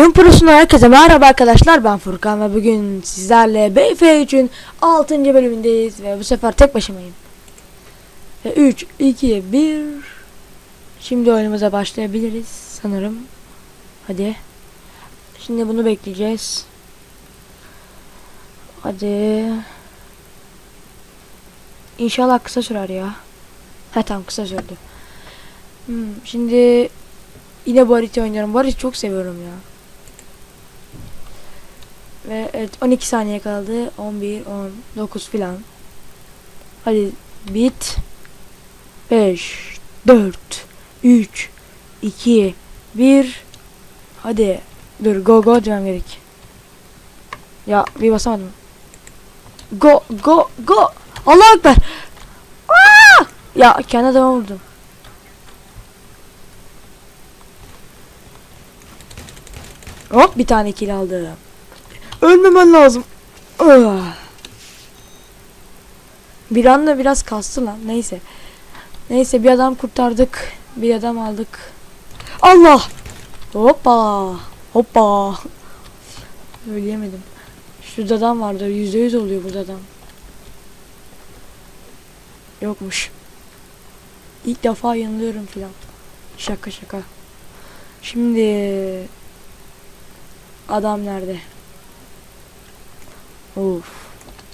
Oyun Prosu'na herkese merhaba arkadaşlar ben Furkan ve bugün sizlerle BF3'ün 6. bölümündeyiz ve bu sefer tek başımayım. Ve 3, 2, 1 Şimdi oyunumuza başlayabiliriz sanırım. Hadi. Şimdi bunu bekleyeceğiz. Hadi. İnşallah kısa sürer ya. Ha tamam kısa sürdü. Hmm, şimdi yine bu oynuyorum. Bu çok seviyorum ya. Ve evet 12 saniye kaldı. 11, 10, 9 filan. Hadi bit. 5, 4, 3, 2, 1. Hadi. Dur go go demem gerek. Ya bir basamadım. Go go go. Allah. Aa! Ya kendi adama vurdum. Hop bir tane kill aldım. Ölmemen lazım. Ah. Bir anda biraz kastı lan. Neyse. Neyse bir adam kurtardık. Bir adam aldık. Allah! Hoppa! Hoppa! Söyleyemedim. Şurada adam vardı. Yüzde yüz oluyor burada adam. Yokmuş. İlk defa yanılıyorum filan. Şaka şaka. Şimdi adam nerede? Of.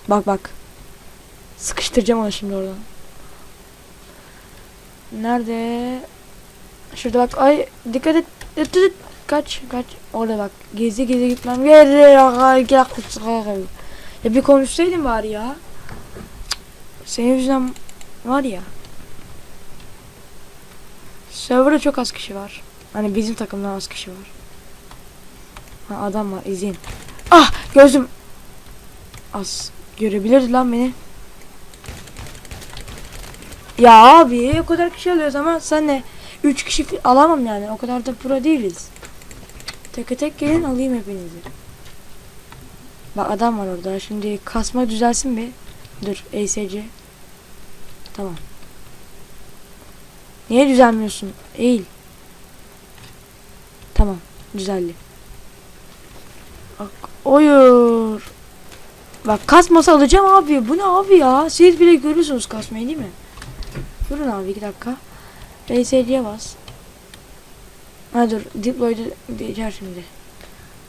Bak bak. Sıkıştıracağım onu şimdi oradan. Nerede? Şurada bak. Ay dikkat et. Tut, tut. Kaç kaç. Orada bak. Gezi gezi gitmem. Ya bir konuşsaydın bari ya. Senin yüzünden var ya. Serverda çok az kişi var. Hani bizim takımdan az kişi var. Ha, adam var izleyin. Ah gözüm. Az görebilirdi lan beni. Ya abi o kadar kişi alıyoruz ama sen ne? 3 kişi alamam yani. O kadar da pro değiliz. Tek tek gelin alayım hepinizi. Bak adam var orada. Şimdi kasma düzelsin bir. Dur ESC. Tamam. Niye düzelmiyorsun? Eğil. Tamam. Düzeldi. Bak oyur. Bak kasmasa alacağım abi. Bu ne abi ya? Siz bile görüyorsunuz kasmayı değil mi? Durun abi iki dakika. RSC'ye bas. Ha dur. Diploid'u geçer şimdi.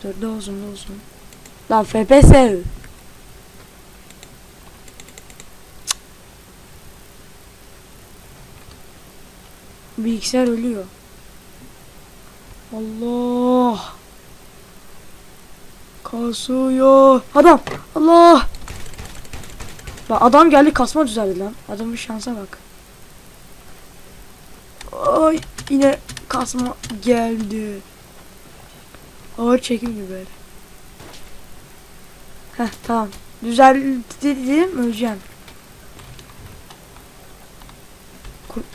Dur da olsun da olsun. Lan FPS. Bilgisayar ölüyor. Allah. Kasıyor. Adam. Allah. Bak adam geldi kasma düzeldi lan. Adamın şansa bak. Ay yine kasma geldi. Ağır çekim gibi böyle. Heh tamam. Düzeldi dedim öleceğim.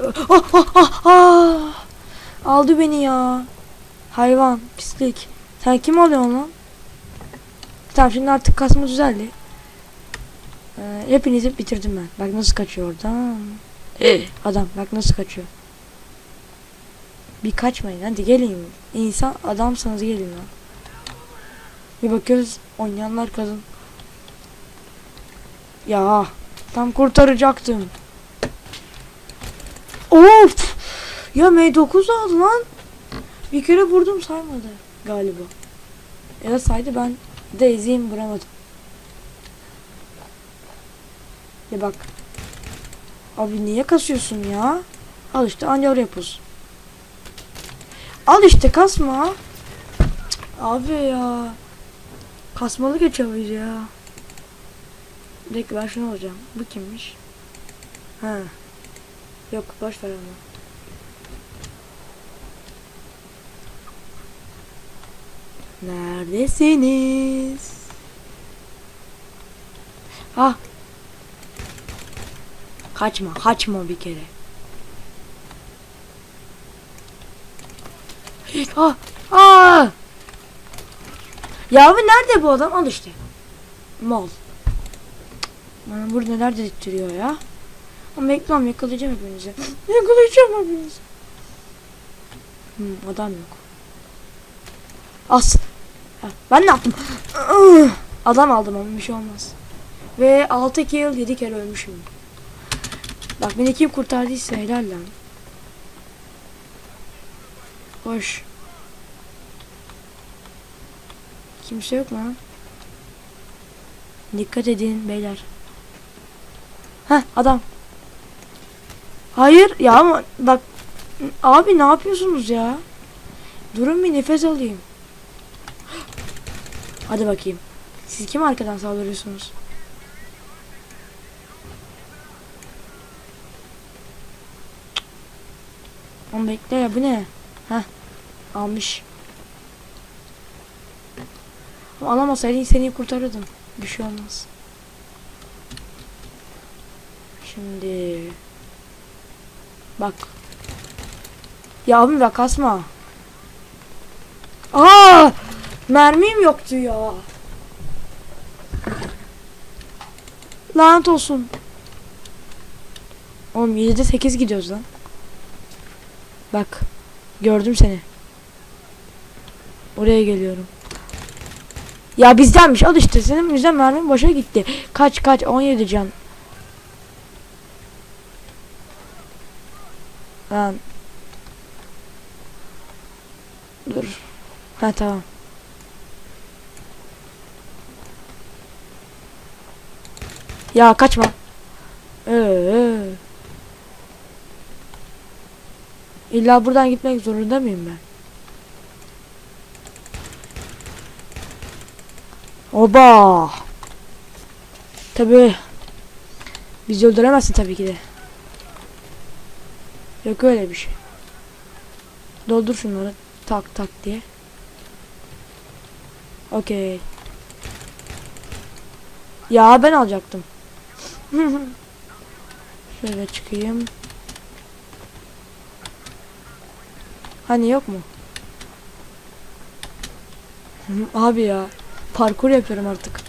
Ah, ah, ah, ah. Aldı beni ya. Hayvan pislik. Sen kim alıyorsun lan? Tamam şimdi artık kasma düzeldi. Ee, hepinizi bitirdim ben. Bak nasıl kaçıyor oradan. Adam bak nasıl kaçıyor. Bir kaçmayın hadi gelin. İnsan adamsanız gelin lan. Bir bakıyoruz oynayanlar kadın. Ya tam kurtaracaktım. Of! Ya M9 aldı lan. Bir kere vurdum saymadı galiba. Ya saydı ben izleyeyim vuramadım. Ya bak. Abi niye kasıyorsun ya? Al işte anca oraya pus. Al işte kasma. Cık, Abi ya. Kasmalı geçemeyiz ya. Bir dakika ben şunu alacağım. Bu kimmiş? Ha. Yok boş ver onu. Neredesiniz? Ah. Kaçma, kaçma bir kere. Ah, ah. Ya abi nerede bu adam? Al işte. Mal. Bana burada neler dedirtiyor ya. Ama beklemem yakalayacağım hepinizi. yakalayacağım hepinizi. Hmm, adam yok. As. Ben ne yaptım? Adam aldım ama bir şey olmaz. Ve 6 kill 7 kere ölmüşüm. Bak beni kim kurtardıysa helal lan. Hoş. Kimse yok mu lan? Dikkat edin beyler. Heh adam. Hayır ya ama bak abi ne yapıyorsunuz ya? Durun bir nefes alayım. Hadi bakayım. Siz kim arkadan saldırıyorsunuz? Onu bekle ya bu ne? Heh. Almış. Ama alamasaydın seni kurtarırdım. Bir şey olmaz. Şimdi bak. Ya abim bak kasma. Aa! Mermim yoktu ya. Lanet olsun. Oğlum 7'de 8 gidiyoruz lan. Bak. Gördüm seni. Oraya geliyorum. Ya bizdenmiş. Al işte senin yüzden mermim boşa gitti. Kaç kaç 17 can. Lan. Dur. Ha tamam. Ya kaçma. Ee. İlla buradan gitmek zorunda mıyım ben? Oba. Tabi. Bizi öldüremezsin tabii ki de. Yok öyle bir şey. Doldur şunları tak tak diye. Okey. Ya ben alacaktım. Şöyle çıkayım. Hani yok mu? Abi ya. Parkur yapıyorum artık.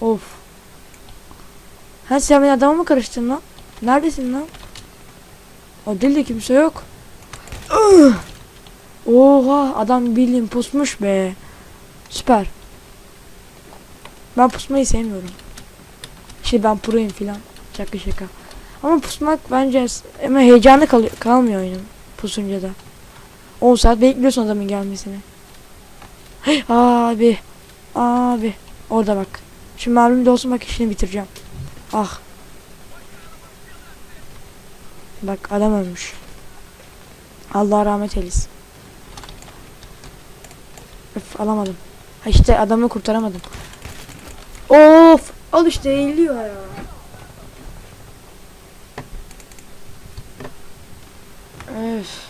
Of. Ha sen beni adama mı karıştın lan? Neredesin lan? O değil de kimse yok. Oha adam bildiğin pusmuş be. Süper. Ben pusmayı sevmiyorum. Şey ben proyum filan. Şaka şaka. Ama pusmak bence ama heyecanlı kal kalmıyor oyunun pusunca da. 10 saat bekliyorsun adamın gelmesini. Hey, abi. Abi. Orada bak. Şimdi mermim de olsun bak işini bitireceğim. Ah. Bak adam ölmüş. Allah rahmet eylesin. Öf alamadım. Ha işte adamı kurtaramadım. Of. Al işte eğiliyor ya. Öf.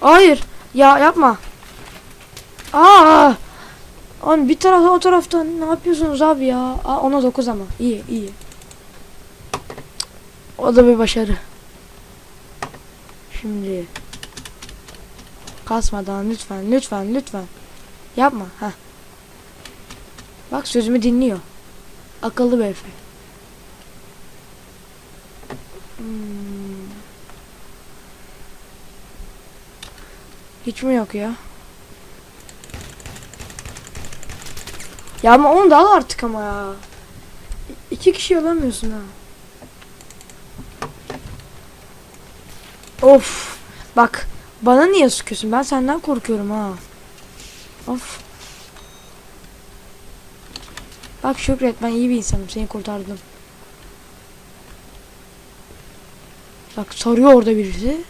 Hayır. Ya yapma. Aa! Oğlum bir taraftan o taraftan ne yapıyorsunuz abi ya? Aa, ona 9 ama. İyi iyi. O da bir başarı. Şimdi kasmadan lütfen lütfen lütfen. Yapma. ha. Bak sözümü dinliyor. Akıllı bir. Hmm. Hiç mi yok ya? Ya ama onu da al artık ama ya. İ- İki kişi alamıyorsun ha. Of. Bak. Bana niye sıkıyorsun? Ben senden korkuyorum ha. Of. Bak Şükret ben iyi bir insanım. Seni kurtardım. Bak sarıyor orada birisi.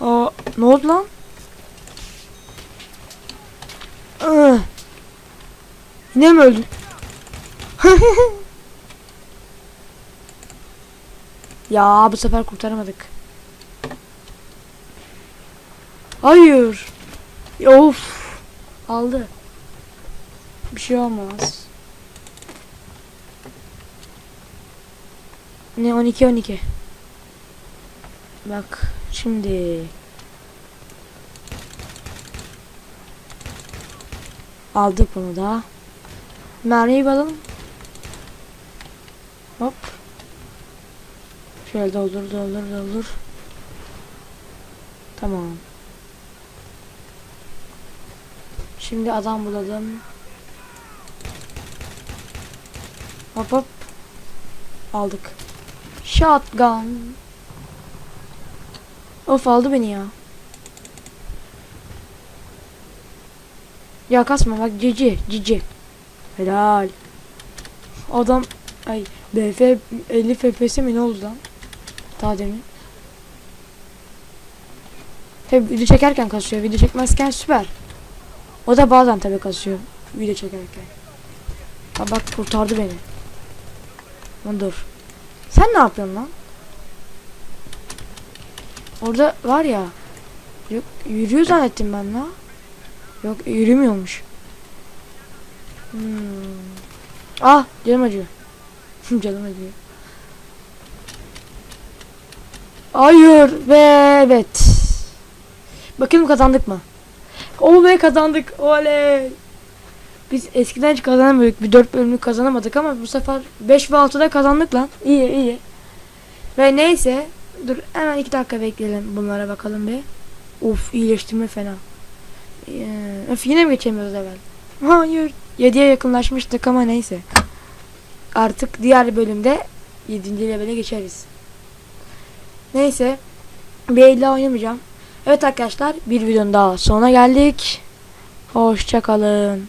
Aa, ne oldu lan? Ih. Yine mi öldün? ya bu sefer kurtaramadık. Hayır. Of. Aldı. Bir şey olmaz. Ne 12 12. Bak şimdi. Aldık bunu da. Mermiyi alalım. Hop. Şöyle doldur doldur doldur. Tamam. Şimdi adam bulalım. Hop hop. Aldık. Shotgun. Of aldı beni ya. Ya kasma bak cici cici. Helal. Adam ay BF 50 FPS mi ne oldu lan? Daha demin. Tabi video çekerken kasıyor. Video çekmezken süper. O da bazen tabi kasıyor. Video çekerken. Ha bak kurtardı beni. Lan dur. Sen ne yapıyorsun lan? Orada var ya. Yok yürüyor zannettim ben la. Yok yürümüyormuş. Hmm. Ah canım acıyor. canım acıyor. Hayır ve evet. Bakayım kazandık mı? O be kazandık. Oley. Biz eskiden hiç kazanamıyorduk. Bir 4 bölümlük kazanamadık ama bu sefer 5 ve 6'da kazandık lan. İyi iyi. Ve neyse. Dur hemen 2 dakika bekleyelim. Bunlara bakalım bir. Uf iyileştirme fena. Ee, öf yine mi geçemiyoruz evvel? Hayır. 7'ye yakınlaşmıştık ama neyse. Artık diğer bölümde 7. levele geçeriz. Neyse. Bir elle oynamayacağım. Evet arkadaşlar bir videonun daha sonuna geldik. Hoşçakalın.